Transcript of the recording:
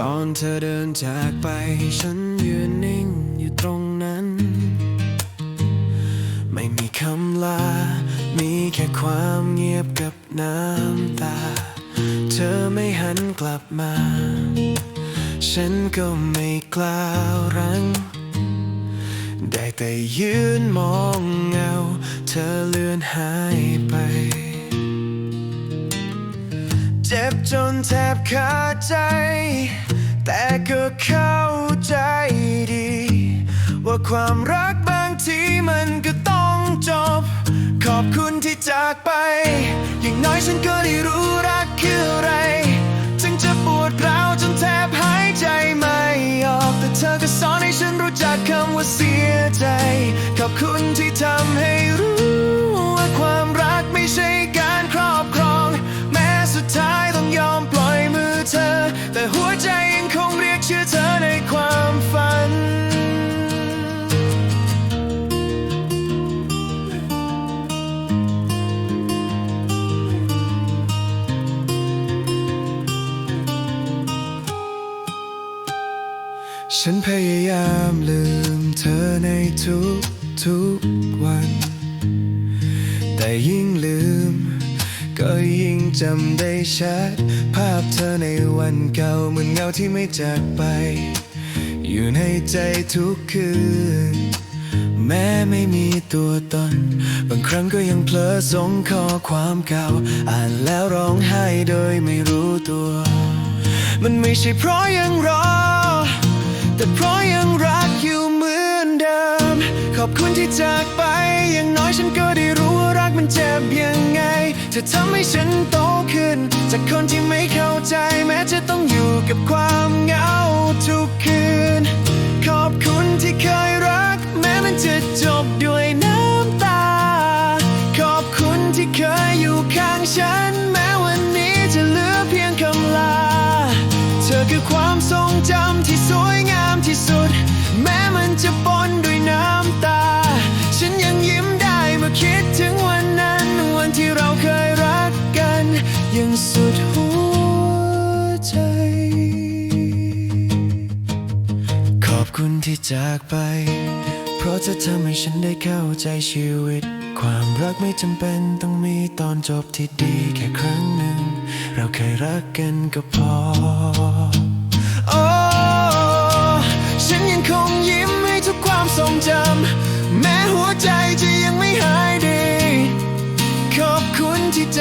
ตอนเธอเดินจากไปฉันยืนนิ่งอยู่ตรงนั้น ไม่มีคำลา มีแค่ความเงียบกับน้ำตา เธอไม่หันกลับมา ฉันก็ไม่กล้ารั้ง ได้แต่ยืนมองเงา เธอเลือนหายไป จ็บจนแทบขาดใจ แต่ก็เข้าใจดี ว่าความรักบางทีมันก็ต้องจบ ขอบคุณที่จากไป อย่างน้อยฉันก็ได้รู้รักคืออะไร ถึงจะปวดร้าวจนแทบหายใจไม่ออก แต่เธอก็สอนให้ฉันรู้จักคำว่าเสียใจ ขอบคุณที่ทำ เชื่อเธอในความฝัน ฉันพยายามลืมเธอในทุกทุกวัน แต่ยิ่งลืม ก็ยิ่งจำได้ชัด ภาพเธอในวันเก่าเหมือนเงาที่ไม่จากไป อยู่ในใจทุกคืน แม้ไม่มีตัวตน บางครั้งก็ยังเผลอสงข้อความเก่า อ่านแล้วร้องไห้โดยไม่รู้ตัว มันไม่ใช่เพราะยังรอ แต่เพราะยังรักอยู่เหมือนเดิม ขอบคุณที่จากไป อย่างน้อยฉันก็ได้รู้ว่ารักมันเจ็บยัง เธอทำให้ฉันโตขึ้น จากคนที่ไม่เข้าใจแม้จะต้องอยู่กับความเหงาทุกคืน ขอบคุณที่เคย ยังสุดหัวใจ ขอบคุณที่จากไป เพราะจะทำให้ฉันได้เข้าใจชีวิต ความรักไม่จำเป็นต้องมีตอนจบที่ดีแค่ครั้งหนึ่ง เราเคยรักกันก็พอ โอ้ ฉันยังคงยิ้มให้ทุกความทรงจำ แม้หัวใจจะยังไม่หายดี ขอบคุณที่จ